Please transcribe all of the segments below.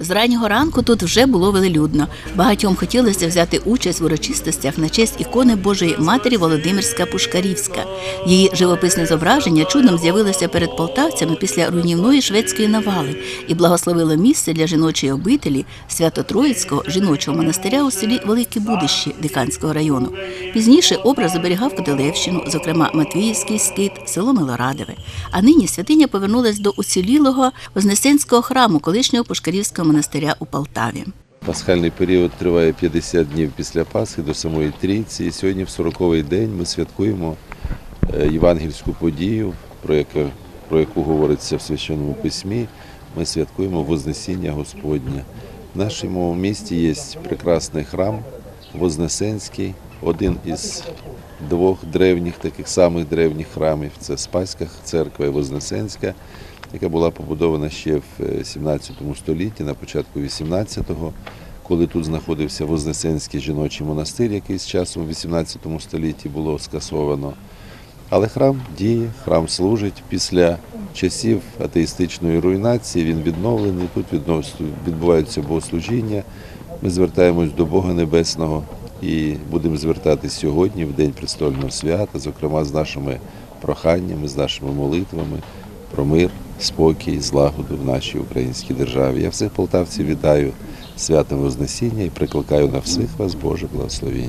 З раннього ранку тут вже було велелюдно. Багатьом хотілося взяти участь в урочистостях на честь ікони Божої Матері Володимирська Пушкарівська. Її живописне зображення чудом з'явилося перед полтавцями після руйнівної шведської навали і благословило місце для жіночої обителі Свято-Троїцького жіночого монастиря у селі Велике Будище Диканського району. Пізніше образ оберігав Кодилевщину, зокрема Матвіївський скит, село Милорадове. А нині святиня повернулась до уцілілого Вознесенського храму колишнього Пушкарівського монастиря у Полтаві. Пасхальний період триває 50 днів після Пасхи до самої Трійці. І сьогодні, в 40-й день, ми святкуємо е, євангельську подію, про яку, про яку говориться в священному письмі. Ми святкуємо Вознесіння Господнє. В нашому місті є прекрасний храм Вознесенський, один із двох древніх, таких самих древніх храмів. Це Спаська церква і Вознесенська, яка була побудована ще в е, 17 столітті, на початку 18-го, коли тут знаходився Вознесенський жіночий монастир, який з часом в 18 столітті було скасовано. Але храм діє, храм служить. Після часів атеїстичної руйнації він відновлений. Тут відбуваються богослужіння. Ми звертаємось до Бога Небесного і будемо звертатись сьогодні, в день престольного свята, зокрема з нашими проханнями, з нашими молитвами про мир, спокій, злагоду в нашій українській державі. Я всіх полтавців вітаю святом Вознесіння і прикликаю на всіх вас Боже благословіння.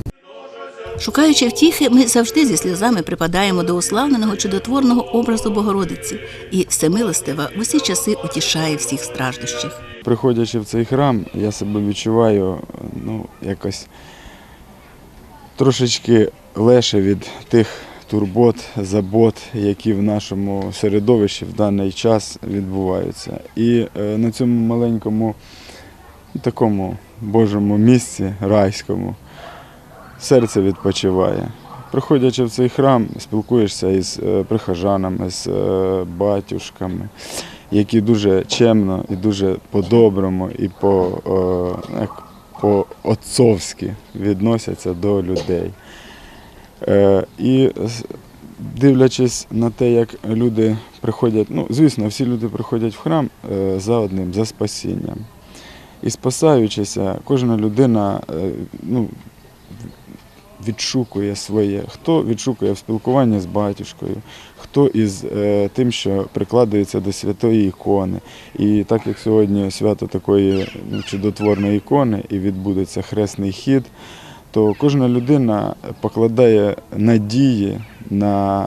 Шукаючи втіхи, ми завжди зі сльозами припадаємо до уславленого чудотворного образу Богородиці, і всемилостива в усі часи утішає всіх страждущих. Приходячи в цей храм, я себе відчуваю ну, якось трошечки легше від тих турбот, забот, які в нашому середовищі в даний час відбуваються. І е, на цьому маленькому такому Божому місці, райському, серце відпочиває. Приходячи в цей храм, спілкуєшся із е, прихожанами, з е, батюшками, які дуже чемно і дуже по-доброму і по, по-отцовськи відносяться до людей. Е, І дивлячись на те, як люди приходять, ну, звісно, всі люди приходять в храм е, за одним, за спасінням. І спасаючися, кожна людина е, ну, відшукує своє, хто відшукує в спілкуванні з батюшкою, хто із е, тим, що прикладається до святої ікони. І так як сьогодні свято такої ну, чудотворної ікони і відбудеться хресний хід, то кожна людина покладає надії на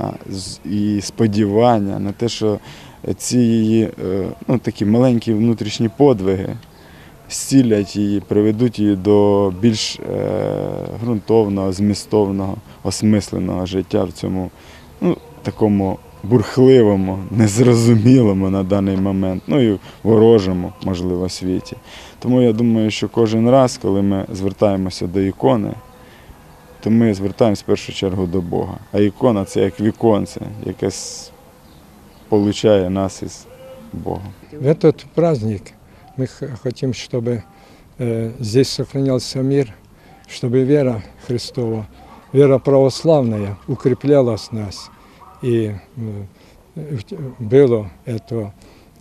і сподівання на те, що ці її е, ну, такі маленькі внутрішні подвиги зцілять її, приведуть її до більш е, ґрунтовного, змістовного, осмисленого життя в цьому ну, такому бурхливому, незрозумілому на даний момент, ну і ворожому, можливо, світі. Тому я думаю, що кожен раз, коли ми звертаємося до ікони, то ми звертаємося в першу чергу до Бога. А ікона це як віконце, яке сполучає нас із Богом. В этот праздник мы х- хотим, чтобы э, здесь сохранялся мир, чтобы вера Христова, вера православная укреплялась в нас. И э, было это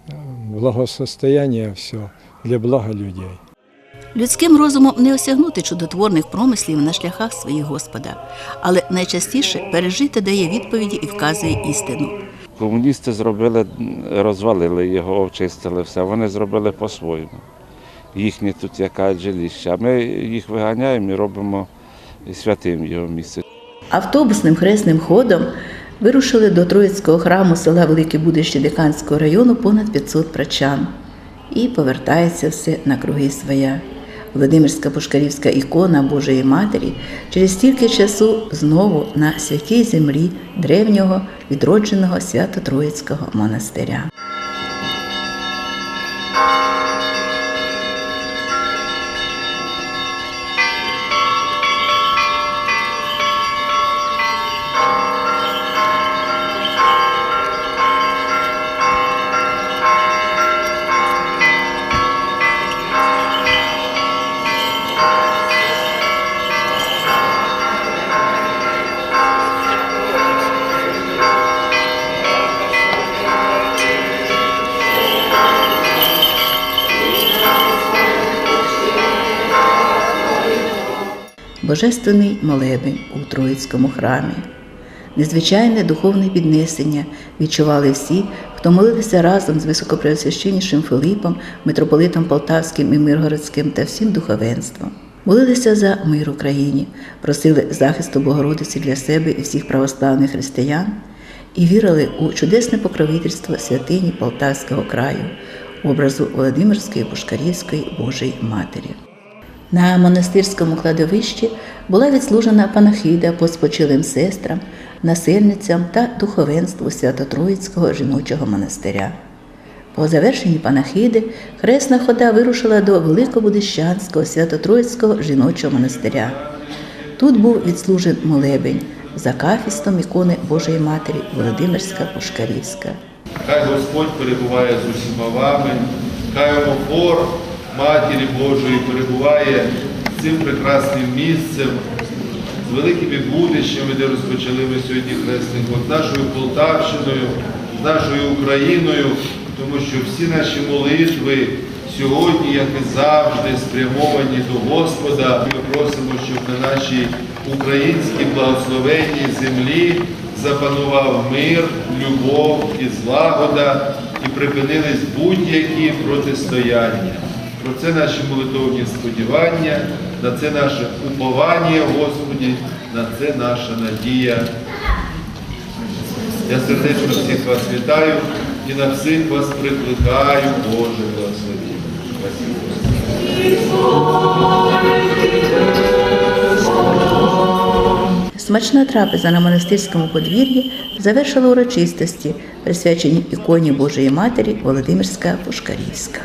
э, благосостояние все для блага людей. Людським розумом не осягнути чудотворних промислів на шляхах своїх Господа, але найчастіше пережити дає відповіді і вказує істину. Комуністи зробили, розвалили його, очистили все. Вони зробили по-своєму. Їхнє тут яка джиліща. А ми їх виганяємо і робимо святим його місце. Автобусним хресним ходом вирушили до Троїцького храму села Велике Будище Диканського району понад 500 прачан. І повертається все на круги своя. Володимирська пушкарівська ікона Божої Матері через стільки часу знову на святій землі древнього відродженого Свято-Троїцького монастиря. Божественний молебень у Троїцькому храмі. Незвичайне духовне піднесення відчували всі, хто молився разом з високопреосвященнішим Филипом, митрополитом Полтавським і Миргородським та всім духовенством. Молилися за мир Україні, просили захисту Богородиці для себе і всіх православних християн і вірили у чудесне покровительство святині Полтавського краю, образу Володимирської Пушкарівської Божої Матері. На монастирському кладовищі була відслужена панахида по спочилим сестрам, насильницям та духовенству Свято-Троїцького жіночого монастиря. По завершенні панахиди хресна хода вирушила до Великобудищанського Свято-Троїцького жіночого монастиря. Тут був відслужен молебень за кафістом ікони Божої Матері Володимирська Пушкарівська. Хай Господь перебуває з усіма вами, хай омофор Матері Божої перебуває з цим прекрасним місцем, з великими будищами, де розпочали ми сьогодні хресний ход, нашою Полтавщиною, з нашою Україною, тому що всі наші молитви сьогодні, як і завжди, спрямовані до Господа. Ми просимо, щоб на нашій українській благословенній землі запанував мир, любов і злагода і припинились будь-які протистояння. Про це наші молитовні сподівання, на це наше уповання, Господі, на це наша надія. Я сердечно всіх вас вітаю і на всіх вас прикликаю Боже благословіння. Смачна трапеза на монастирському подвір'ї завершила урочистості, присвячені іконі Божої Матері Володимирська Пушкарівська.